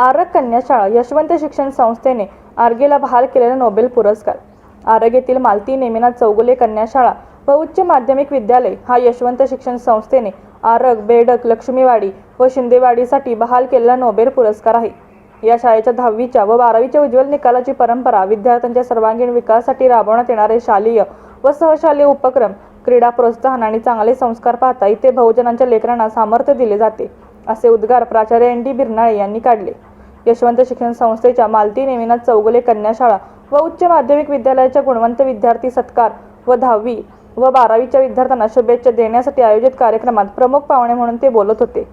आरग कन्याशाळा यशवंत शिक्षण संस्थेने आर्गेला बहाल केलेला नोबेल पुरस्कार. आरग येथील मालती नेमिनाथ चौगुले कन्याशाळा व उच्च माध्यमिक विद्यालय हा यशवंत शिक्षण संस्थेने आरग बेडक लक्ष्मीवाडी व शिंदेवाडीसाठी बहाल केलेला नोबेल पुरस्कार आहे. या शाळेच्या दहावीच्या व बारावीच्या उज्ज्वल निकालाची परंपरा विद्यार्थ्यांच्या सर्वांगीण विकासासाठी राबवण्यात येणारे शालेय व सहशालेय उपक्रम क्रीडा प्रोत्साहन आणि चांगले संस्कार पाहता इथे बहुजनांच्या लेकरांना सामर्थ्य दिले जाते असे उद्गार प्राचार्य एन डी बिरनाळे यांनी काढले. यशवंत शिक्षण संस्थेच्या मालती नेमिनाथ चौगुले कन्याशाळा व उच्च माध्यमिक विद्यालयाच्या गुणवंत विद्यार्थी सत्कार व दहावी व बारावीच्या विद्यार्थ्यांना शुभेच्छा देण्यासाठी आयोजित कार्यक्रमात प्रमुख पाहुणे म्हणून ते बोलत होते.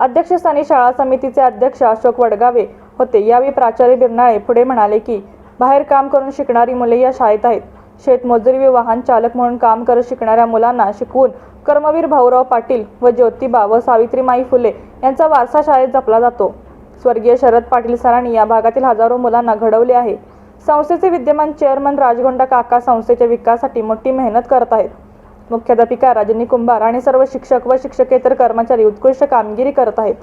अध्यक्षस्थानी शाळा समितीचे अध्यक्ष अशोक वडगावे होते. यावेळी प्राचार्य बिरनाळे पुढे म्हणाले की बाहेर काम करून शिकणारी मुले या शाळेत आहेत. शेतमजुरी व वाहन चालक म्हणून काम करत शिकणाऱ्या मुलांना शिकवून कर्मवीर भाऊराव पाटील व ज्योतिबा व सावित्रीमाई फुले यांचा वारसा शाळेत जपला जातो. स्वर्गीय शरद पाटील सरांनी या भागातील हजारो मुलांना घडवले आहे. संस्थेचे विद्यमान चेअरमन राजगोंडा काका संस्थेच्या विकासासाठी मोठी मेहनत करत आहेत. मुख्याध्यापिका राजनी कुंभार आणि सर्व शिक्षक व शिक्षकेतर कर्मचारी उत्कृष्ट कामगिरी करत आहेत.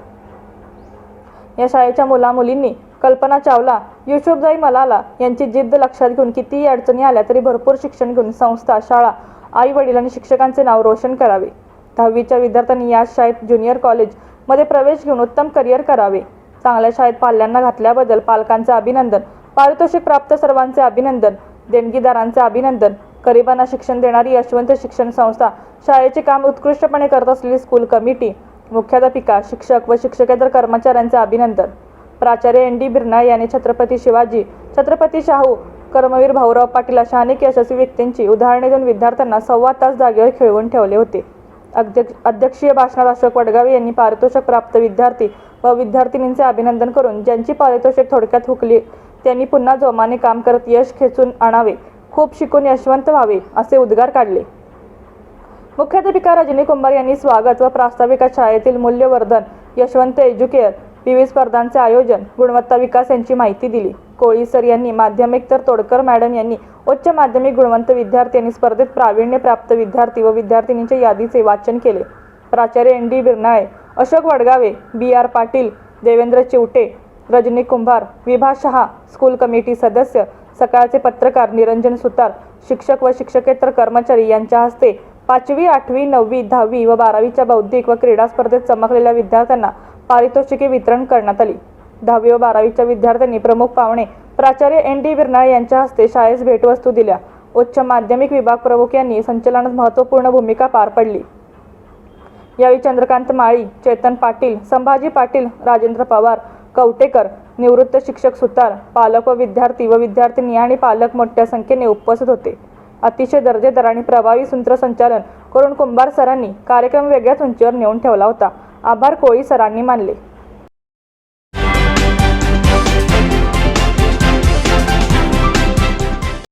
या शाळेच्या मुलामुलींनी कल्पना चावला युसुफजाई मलाला यांची जिद्द लक्षात घेऊन कितीही अडचणी आल्या तरी भरपूर शिक्षण घेऊन संस्था शाळा आई वडील आणि शिक्षकांचे नाव रोशन करावे. दहावीच्या विद्यार्थ्यांनी या शाळेत ज्युनियर कॉलेजमध्ये प्रवेश घेऊन उत्तम करिअर करावे. चांगल्या शाळेत पाल्यांना घातल्याबद्दल पालकांचे अभिनंदन पारितोषिक प्राप्त सर्वांचे अभिनंदन देणगीदारांचे अभिनंदन. गरिबांना शिक्षण देणारी यशवंत शिक्षण संस्था शाळेचे काम उत्कृष्टपणे करत असलेली स्कूल कमिटी मुख्याध्यापिका शिक्षक व शिक्षकेतर कर्मचाऱ्यांचे अभिनंदन. प्राचार्य एन डी बिरनाळे यांनी छत्रपती शिवाजी छत्रपती शाहू कर्मवीर भाऊराव पाटील अशा अनेक यशस्वी व्यक्तींची उदाहरणे देऊन विद्यार्थ्यांना सव्वा तास जागेवर खेळवून ठेवले होते. अध्यक्ष अध्यक्षीय भाषणात अशोक वडगावे यांनी पारितोषिक प्राप्त विद्यार्थी व विद्यार्थिनींचे अभिनंदन करून ज्यांची पारितोषिक थोडक्यात हुकली त्यांनी पुन्हा जोमाने काम करत यश खेचून आणावे खूप शिकून यशवंत व्हावे असे उद्गार काढले. मुख्याध्यापिका रजनी कुंभार यांनी स्वागत व प्रास्ताविका शाळेतील मूल्यवर्धन यशवंत एज्युकेअर विविध स्पर्धांचे आयोजन गुणवत्ता विकास यांची माहिती दिली. कोळी सर यांनी माध्यमिक तर तोडकर मॅडम यांनी उच्च माध्यमिक गुणवंत विद्यार्थी आणि स्पर्धेत प्रावीण्य प्राप्त विद्यार्थी व विद्यार्थिनींच्या यादीचे वाचन केले. प्राचार्य N D Birnale Ashok Wadgave B R Patil Devendra Chivte Rajni Kumbhar Vibha Shaha school committee सदस्य सकाळचे पत्रकार निरंजन सुतार शिक्षक व शिक्षकेतर कर्मचारी यांच्या हस्ते पाचवी आठवी नववी दहावी व बारावीच्या बौद्धिक व क्रीडा स्पर्धेत चमकलेल्या विद्यार्थ्यांना पारितोषिके वितरण करण्यात आली. दहावी व बारावीच्या विद्यार्थ्यांनी प्रमुख पाहुणे प्राचार्य एन डी बिरनाळे यांच्या हस्ते शाळेस भेटवस्तू दिल्या. उच्च माध्यमिक विभाग प्रमुख यांनी संचलनात महत्त्वपूर्ण भूमिका पार पडली. यावेळी चंद्रकांत माळी चेतन पाटील संभाजी पाटील राजेंद्र पवार कवटेकर निवृत्त शिक्षक सुतार पालक व विद्यार्थी व विद्यार्थिनी आणि पालक मोठ्या संख्येने उपस्थित होते. अतिशय दर्जेदार आणि प्रभावी सूत्रसंचालन करून कुंभार सरांनी कार्यक्रम वेगळ्याच उंचीवर नेऊन ठेवला होता. आभार कोळी सरांनी मानले.